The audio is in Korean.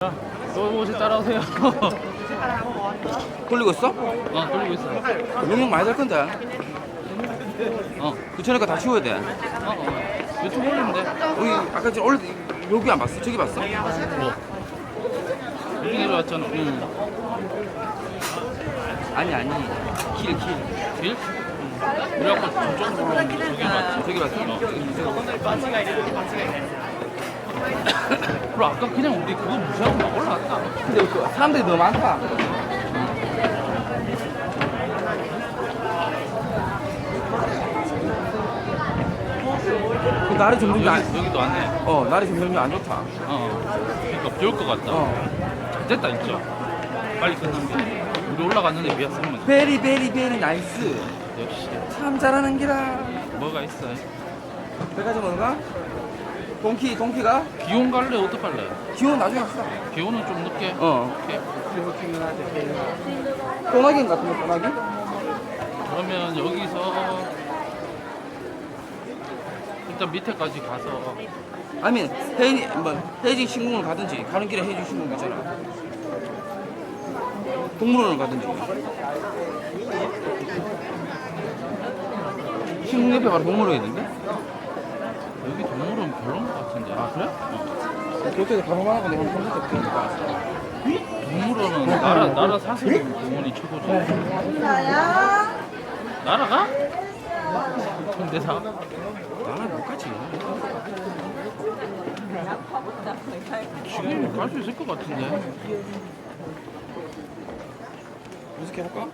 자, 또 오시 따라오세요. 돌리고 있어? 어, 돌리고 있어. 용역 많이 될 건데. 어, 그 전에 거다 치워야 돼. 어, 어. 유튜브 올리면 돼. 우리 아까 전 원래 여기 안 봤어? 저기 봤어? 뭐? 여기 내려왔잖아. 응. 아니 아니. 길 길. 길? 응. 우리 아까 저쪽으로 저기 맞지? 저기 봤어? 그리고 아까 그냥 우리 그거 무시하고 막 올라왔다. 근데 그 사람들이 너무 많다. 그 날이 점점 여기, 안, 여기도 왔네. 어 날이 점점 안 좋다. 어. 그러니까 비올 것 같다. 어. 됐다, 진짜. 빨리 끝난 게. 우리 올라갔는데 비었으면 베리 베리 베리 나이스. 역시 참 잘하는 기라. 뭐가 있어. 백화점 어디가? 동키 동키가? 기온 갈래, 어떡 갈래? 기온 나중에 합시다. 기온은 좀 늦게. 어. 오케이. 꼬나기 같은 거 꼬나기? 그러면 여기서 일단 밑에까지 가서 아니면 헤이 뭐 헤이징 신궁을 가든지 가는 길에 헤이징 신궁 있잖아. 동물원을 가든지. 신궁 옆에 바로 동물원 있는데? 여기 동물은 별론 것 같은데. 아 그래? 그때도 가보만 하고 내가 한번 보니까. 동물원은 나라 나라 사슬 공원이 최고죠. 나라가? 근데 사 나는 못 가지. 지금 갈수 있을 것 같은데. 이렇게 할까?